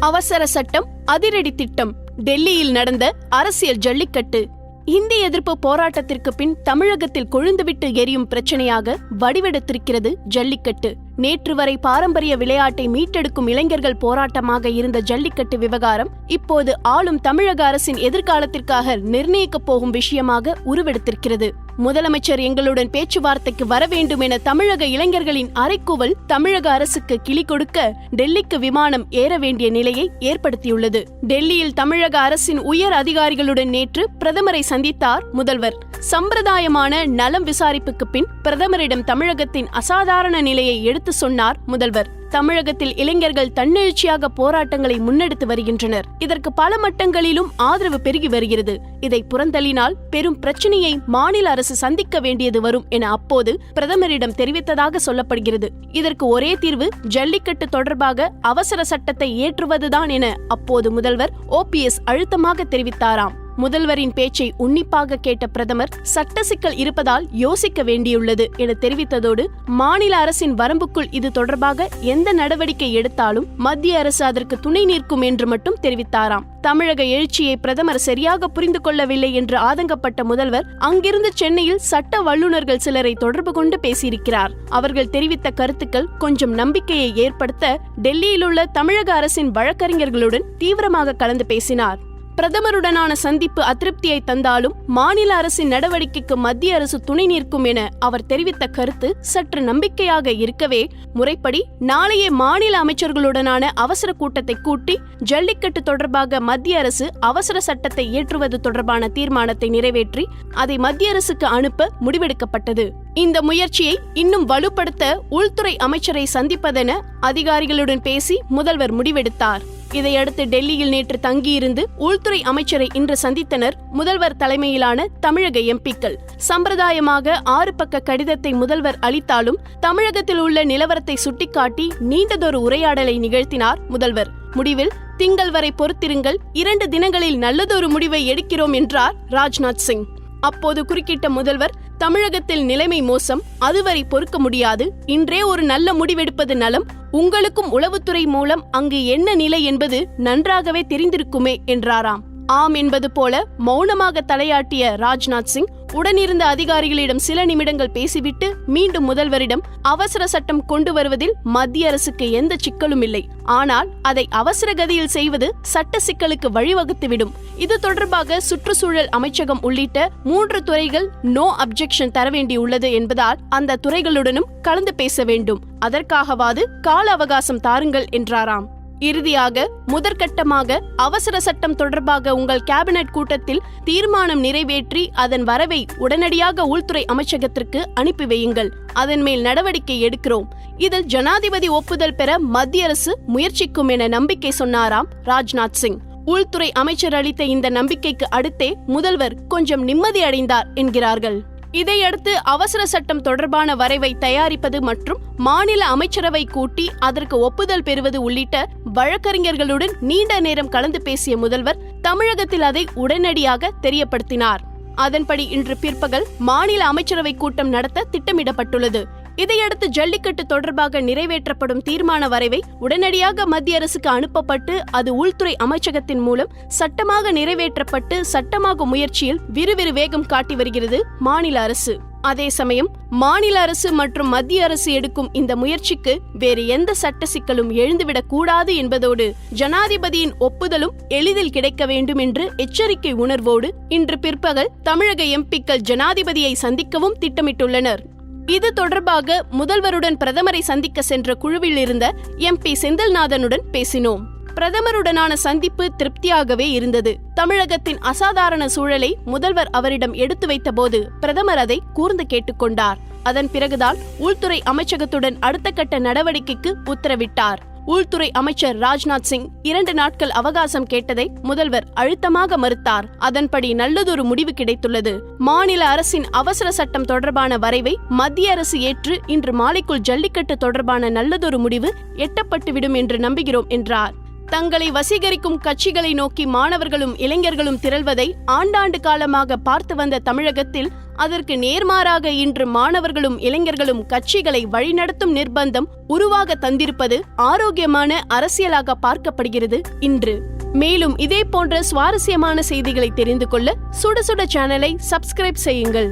அவசர சட்டம் அதிரடி திட்டம் டெல்லியில் நடந்த அரசியல் ஜல்லிக்கட்டு. இந்தி எதிர்ப்பு போராட்டத்திற்கு பின் தமிழகத்தில் கொழுந்துவிட்டு எரியும் பிரச்சனையாக வடிவெடுத்திருக்கிறது ஜல்லிக்கட்டு. நேற்று வரை பாரம்பரிய விளையாட்டை மீட்டெடுக்கும் இளைஞர்கள் போராட்டமாக இருந்த ஜல்லிக்கட்டு விவகாரம் இப்போது ஆளும் தமிழக அரசின் எதிர்காலத்திற்காக நிர்ணயிக்கப் போகும் விஷயமாக உருவெடுத்திருக்கிறது. முதலமைச்சர் எங்களுடன் பேச்சுவார்த்தைக்கு வர வேண்டும் என தமிழக இளைஞர்களின் அறைக்கூவல் தமிழக அரசுக்கு கிளி கொடுக்க டெல்லிக்கு விமானம் ஏற வேண்டிய நிலையை ஏற்படுத்தியுள்ளது. டெல்லியில் தமிழக அரசின் உயர் அதிகாரிகளுடன் நேற்று பிரதமரை சந்தித்தார் முதல்வர். சம்பிரதாயமான நலம் விசாரிப்புக்கு பின் பிரதமரிடம் தமிழகத்தின் அசாதாரண நிலையை எடுத்து சொன்னார் முதல்வர். தமிழகத்தில் இளைஞர்கள் தன்னெழுச்சியாக போராட்டங்களை முன்னெடுத்து வருகின்றனர். இதற்கு பல மட்டங்களிலும் ஆதரவு பெருகி வருகிறது. இதை புறந்தள்ளினால் பெரும் பிரச்சனையை மாநில அரசு சந்திக்க வேண்டியது வரும் என அப்போது பிரதமரிடம் தெரிவித்ததாக சொல்லப்படுகிறது. இதற்கு ஒரே தீர்வு ஜல்லிக்கட்டு தொடர்பாக அவசர சட்டத்தை ஏற்றுவதுதான் என அப்போது முதல்வர் ஓபிஎஸ் அழுத்தமாக தெரிவித்தாராம். முதல்வரின் பேச்சை உன்னிப்பாக கேட்ட பிரதமர் சட்ட சிக்கல் இருப்பதால் யோசிக்க வேண்டியுள்ளது என தெரிவித்ததோடு மாநில அரசின் வரம்புக்குள் இது தொடர்பாக எந்த நடவடிக்கை எடுத்தாலும் மத்திய அரசு அதற்கு துணை நிற்கும் என்று மட்டும் தெரிவித்தாராம். தமிழக எழுச்சியை பிரதமர் சரியாக புரிந்து கொள்ளவில்லை என்று ஆதங்கப்பட்ட முதல்வர் அங்கிருந்து சென்னையில் சட்ட வல்லுநர்கள் சிலரை தொடர்பு கொண்டு பேசியிருக்கிறார். அவர்கள் தெரிவித்த கருத்துக்கள் கொஞ்சம் நம்பிக்கையை ஏற்படுத்த டெல்லியில் உள்ள தமிழக அரசின் வழக்கறிஞர்களுடன் தீவிரமாக கலந்து பேசினார். பிரதமருடனான சந்திப்பு அதிருப்தியை தந்தாலும் மாநில அரசின் நடவடிக்கைக்கு மத்திய அரசு துணை நிற்கும் என அவர் தெரிவித்த கருத்து சற்று நம்பிக்கையாக இருக்கவே முறைப்படி நாளையே மாநில அமைச்சர்களுடனான அவசர கூட்டத்தை கூட்டி ஜல்லிக்கட்டு தொடர்பாக மத்திய அரசு அவசர சட்டத்தை ஏற்றுவது தொடர்பான தீர்மானத்தை நிறைவேற்றி அதை மத்திய அரசுக்கு அனுப்ப முடிவெடுக்கப்பட்டது. இந்த முயற்சியை இன்னும் வலுப்படுத்த உள்துறை அமைச்சரை சந்திப்பதென அதிகாரிகளுடன் பேசி முதல்வர் முடிவெடுத்தார். இதையடுத்து டெல்லியில் நேற்று தங்கியிருந்து உள்துறை அமைச்சரை இன்று சந்தித்தனர் முதல்வர் தலைமையிலான தமிழக எம்பிக்கள். சம்பிரதாயமாக ஆறு பக்க கடிதத்தை முதல்வர் அளித்தாலும் தமிழகத்தில் உள்ள நிலவரத்தை சுட்டிக்காட்டி நீண்டதொரு உரையாடலை நிகழ்த்தினார் முதல்வர். முடிவில் திங்கள் வரை பொறுத்திருங்கள் இரண்டு தினங்களில் நல்லதொரு முடிவை எடுக்கிறோம் என்றார் ராஜ்நாத் சிங். அப்போது குறுக்கிட்ட முதல்வர் தமிழகத்தில் நிலைமை மோசம் அதுவரை பொறுக்க முடியாது. இன்றே ஒரு நல்ல முடிவெடுப்பது நலம். உங்களுக்கும் உளவுத்துறை மூலம் அங்கு என்ன நிலை என்பது நன்றாகவே தெரிந்திருக்குமே என்றாராம். ஆம் என்பது போல மௌனமாக தலையாட்டிய ராஜ்நாத் சிங் உடனிருந்த அதிகாரிகளிடம் சில நிமிடங்கள் பேசிவிட்டு மீண்டும் முதல்வரிடம் அவசர சட்டம் கொண்டு வருவதில் மத்திய அரசுக்கு எந்த சிக்கலும் இல்லை. ஆனால் அதை அவசர கதியில் செய்வது சட்ட சிக்கலுக்கு வழிவகுத்துவிடும். இது தொடர்பாக சுற்றுச்சூழல் அமைச்சகம் உள்ளிட்ட மூன்று துறைகள் நோ அப்ஜெக்ஷன் தர வேண்டியுள்ளது என்பதால் அந்த துறைகளுடனும் கலந்து பேச வேண்டும். அதற்காகவாது கால அவகாசம் தாருங்கள் என்றாராம். இறுதியாக முதற்கட்டமாக அவசர சட்டம் தொடர்பாக உங்கள் கேபினட் கூட்டத்தில் தீர்மானம் நிறைவேற்றி அதன் வரவை உடனடியாக உள்துறை அமைச்சகத்திற்கு அனுப்பி வையுங்கள். அதன் மேல் நடவடிக்கை எடுக்கிறோம். இதில் ஜனாதிபதி ஒப்புதல் பெற மத்திய அரசு முயற்சிக்கும் என நம்பிக்கை சொன்னாராம் ராஜ்நாத் சிங். உள்துறை அமைச்சர் அளித்த இந்த நம்பிக்கைக்கு அடுத்தே முதல்வர் கொஞ்சம் நிம்மதி அடைந்தார் என்கிறார்கள். இதையடுத்து அவசர சட்டம் தொடர்பான வரைவை தயாரிப்பது மற்றும் மாநில அமைச்சரவை கூட்டி அதற்கு ஒப்புதல் பெறுவது உள்ளிட்ட வழக்கறிஞர்களுடன் நீண்ட நேரம் கலந்து பேசிய முதல்வர் தமிழகத்தில் அதை உடனடியாக தெரியப்படுத்தினார். அதன்படி இன்று பிற்பகல் மாநில அமைச்சரவை கூட்டம் நடத்த திட்டமிடப்பட்டுள்ளது. இதையடுத்து ஜல்லிக்கட்டு தொடர்பாக நிறைவேற்றப்படும் தீர்மான வரைவை உடனடியாக மத்திய அரசுக்கு அனுப்பப்பட்டு அது உள்துறை அமைச்சகத்தின் மூலம் சட்டமாக நிறைவேற்றப்பட்டு சட்டமாகும் முயற்சியில் விறுவிறு வேகம் காட்டி வருகிறது மாநில அரசு. அதே சமயம் மாநில அரசு மற்றும் மத்திய அரசு எடுக்கும் இந்த முயற்சிக்கு வேறு எந்த சட்ட சிக்கலும் எழுந்துவிடக் கூடாது என்பதோடு ஜனாதிபதியின் ஒப்புதலும் எளிதில் கிடைக்க வேண்டும் என்று எச்சரிக்கை உணர்வோடு இன்று பிற்பகல் தமிழக எம்பிக்கள் ஜனாதிபதியை சந்திக்கவும் திட்டமிட்டுள்ளனர். இது தொடர்பாக முதல்வருடன் பிரதமரை சந்திக்க சென்ற குழுவில் இருந்த எம்பி செந்தில்நாதனுடன் பேசினோம். பிரதமருடனான சந்திப்பு திருப்தியாகவே இருந்தது. தமிழகத்தின் அசாதாரண சூழலை முதல்வர் அவரிடம் எடுத்து வைத்தபோது பிரதமர் அதை கூர்ந்து கேட்டுக்கொண்டார். அதன் பிறகுதான் உள்துறை அமைச்சகத்துடன் அடுத்த கட்ட நடவடிக்கைக்கு உத்தரவிட்டார். உள்துறை அமைச்சர் ராஜ்நாத் சிங் இரண்டு நாட்கள் அவகாசம் கேட்டதை முதல்வர் அழுத்தமாக மறுத்தார். அதன்படி நல்லதொரு முடிவு கிடைத்துள்ளது. மாநில அரசின் அவசர சட்டம் தொடர்பான வரைவை மத்திய அரசு ஏற்று இன்று மாலைக்குள் ஜல்லிக்கட்டு தொடர்பான நல்லதொரு முடிவு எட்டப்பட்டுவிடும் என்று நம்புகிறோம் என்றார். தங்களை வசீகரிக்கும் கட்சிகளை நோக்கி மாணவர்களும் இளைஞர்களும் திரள்வதை ஆண்டாண்டு காலமாக பார்த்து வந்த தமிழகத்தில் அதற்கு நேர்மாறாக இன்று மாணவர்களும் இளைஞர்களும் கட்சிகளை வழிநடத்தும் நிர்பந்தம் உருவாக தந்திருப்பது ஆரோக்கியமான அரசியலாக பார்க்கப்படுகிறது இன்று. மேலும் இதே போன்ற சுவாரஸ்யமான செய்திகளை தெரிந்து கொள்ள சுட சுட சேனலை சப்ஸ்கிரைப் செய்யுங்கள்.